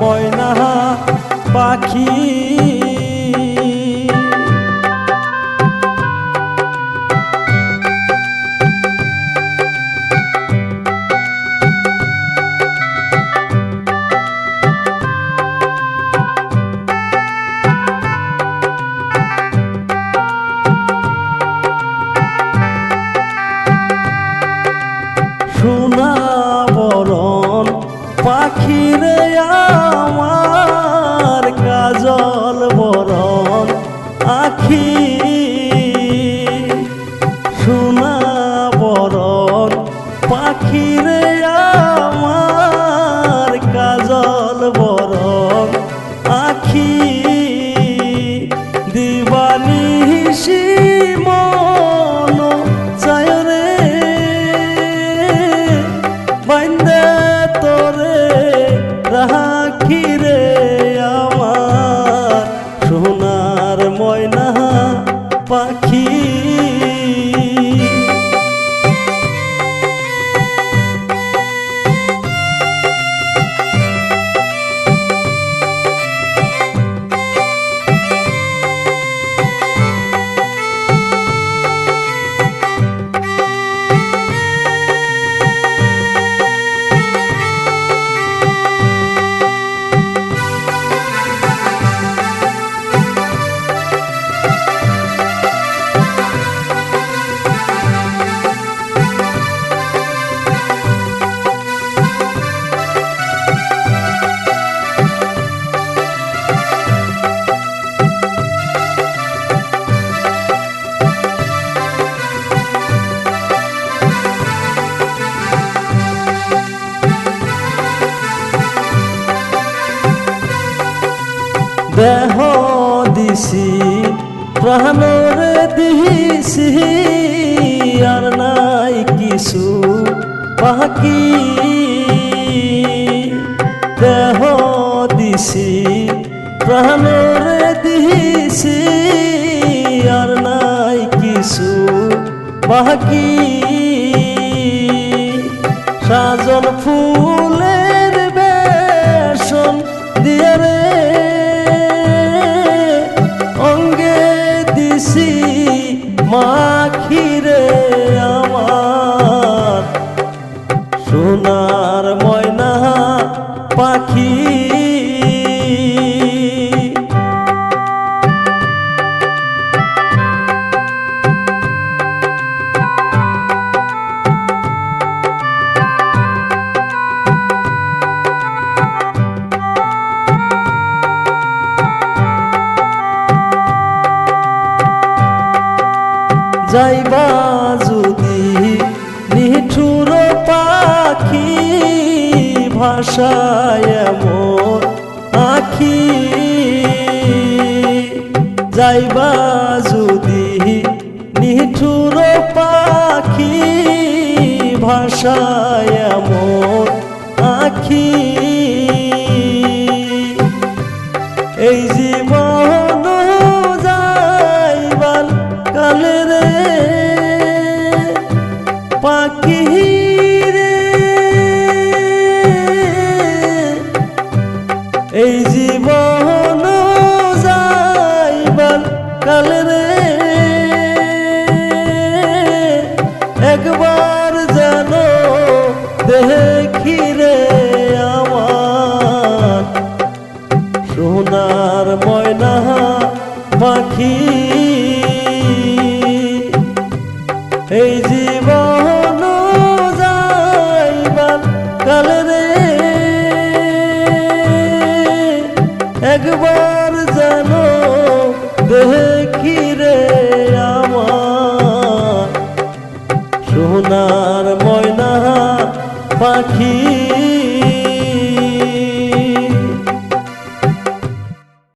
ময়না পাখি। পাখি রে দেহ দিছি, প্রাণরে দিছি, আর নাই কিছু বাকি। দেহ দিছি, প্রাণরে দিছি, আর নাই কিছু বাকি। সাজন ফুলের বেশন দিয়ে মাখিরে আমার যাইবা যদি নিঠুর পাখি ভাষায় মোর আখি। যাইবা যদি নিঠুর পাখি ভাষায় মোর আখি। রে এই জীবন যাইবার কালে একবার যেন দেখি রে আমার সোনার ময়না পাখি। এই কালে রে। একবার জানো দেখি রে আমার। সোনার ময়না পাখি